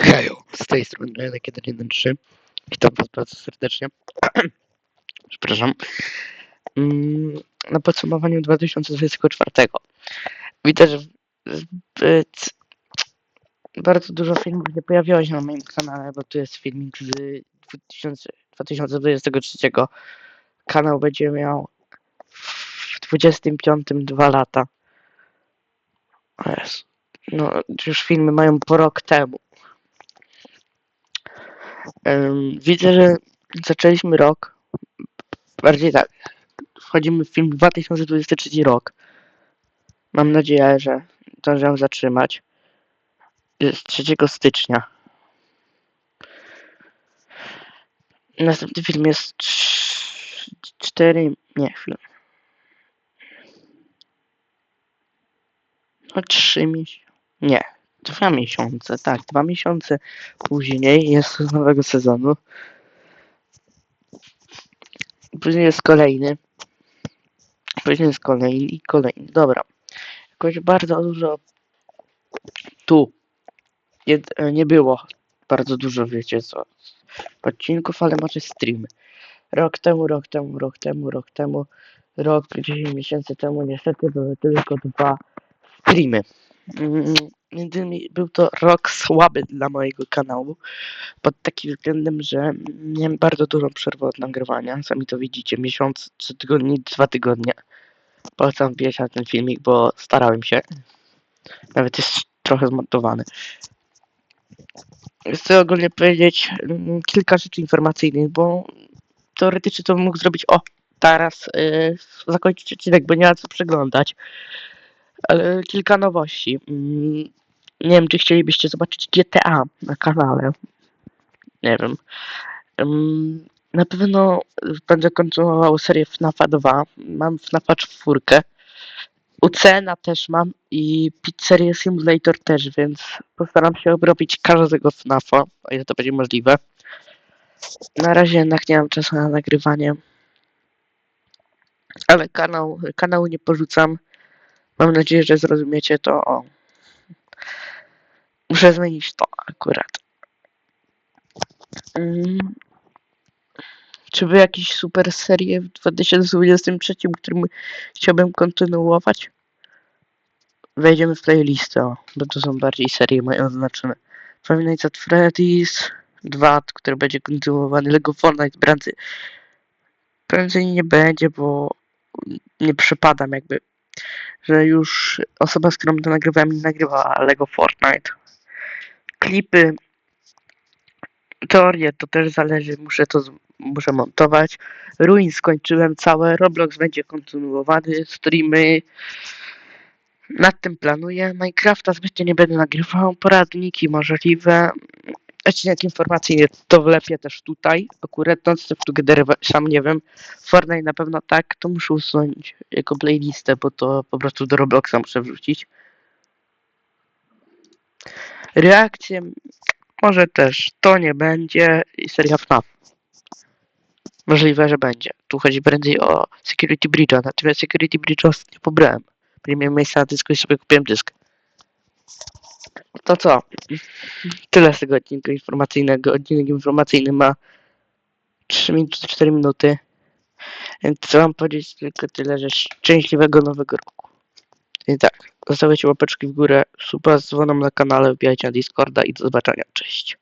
Hejo, z tej strony Lenek 113. Witam was bardzo serdecznie. Przepraszam. Mm, Na podsumowaniu 2024. Widzę, że zbyt bardzo dużo filmów nie pojawiło się na moim kanale, bo tu jest filmik z 2000, 2023. Kanał będzie miał w 25 dwa lata. No, już filmy mają po rok temu. Widzę, że zaczęliśmy rok. Bardziej tak. Wchodzimy w film 2023 rok. Mam nadzieję, że zdążę zatrzymać. Jest 3 stycznia. Następny film jest 4. Nie, chwilę. No 3 miesiące. Nie. Dwa miesiące, tak, dwa miesiące później jest z nowego sezonu. Później jest kolejny. Później jest kolejny i kolejny. Dobra. Jakoś bardzo dużo tu nie, nie było bardzo dużo, wiecie co, odcinków, ale macie streamy. Rok temu, rok temu, rok temu, rok temu, rok, 10 miesięcy temu niestety były tylko dwa streamy. Mm, Między innymi był to rok słaby dla mojego kanału, pod takim względem, że miałem bardzo dużą przerwę od nagrywania. Sami to widzicie, miesiąc, trzy tygodnie, dwa tygodnie. Polecam wbijać na ten filmik, bo starałem się. Nawet jest trochę zmontowany. Chcę ogólnie powiedzieć mm, kilka rzeczy informacyjnych, bo teoretycznie to mógł zrobić o, teraz yy, zakończyć odcinek, bo nie ma co przeglądać. Ale kilka nowości. Nie wiem, czy chcielibyście zobaczyć GTA na kanale. Nie wiem. Ym, Na pewno będę kontynuował serię FNAFa 2. Mam FNAFa 4. Ucena też mam i Pizzerię Simulator też, więc postaram się obrobić każdego FNAFa, o ile to będzie możliwe. Na razie jednak nie mam czasu na nagrywanie. Ale kanał, kanału nie porzucam. Mam nadzieję, że zrozumiecie to. O. Muszę zmienić to akurat. Mm. Czy wy jakieś super serie w 2023, którym chciałbym kontynuować? Wejdziemy w playlistę, o, bo to są bardziej serie moje oznaczone. Five Nights at Freddy's 2, który będzie kontynuowany, Lego Fortnite prędzej, prędzej nie będzie, bo nie przypadam jakby, że już osoba, z którą to nagrywałem, nie nagrywała Lego Fortnite. Klipy, teorie, to też zależy, muszę to muszę montować. Ruin skończyłem całe, Roblox będzie kontynuowany, streamy. Nad tym planuję. Minecrafta zbytnio nie będę nagrywał, poradniki możliwe. Odcinek informacyjny to wlepię też tutaj. Akurat Don't Stop Together sam nie wiem. Fortnite na pewno tak, to muszę usunąć jako playlistę, bo to po prostu do Robloxa muszę wrzucić. Reakcje może też to nie będzie i seria FNAF. Możliwe, że będzie. Tu chodzi prędzej o Security Bridge'a, natomiast Security Bridge'a ostatnio pobrałem. Nie miałem miejsca na dysku i sobie kupiłem dysk. To co? Tyle z tego odcinka informacyjnego. Odcinek informacyjny ma 3 minuty, 4 minuty. Więc co mam powiedzieć tylko tyle, że szczęśliwego nowego roku. I tak, zostawiajcie łapeczki w górę, suba z dzwonem na kanale, wbijajcie na Discorda i do zobaczenia. Cześć.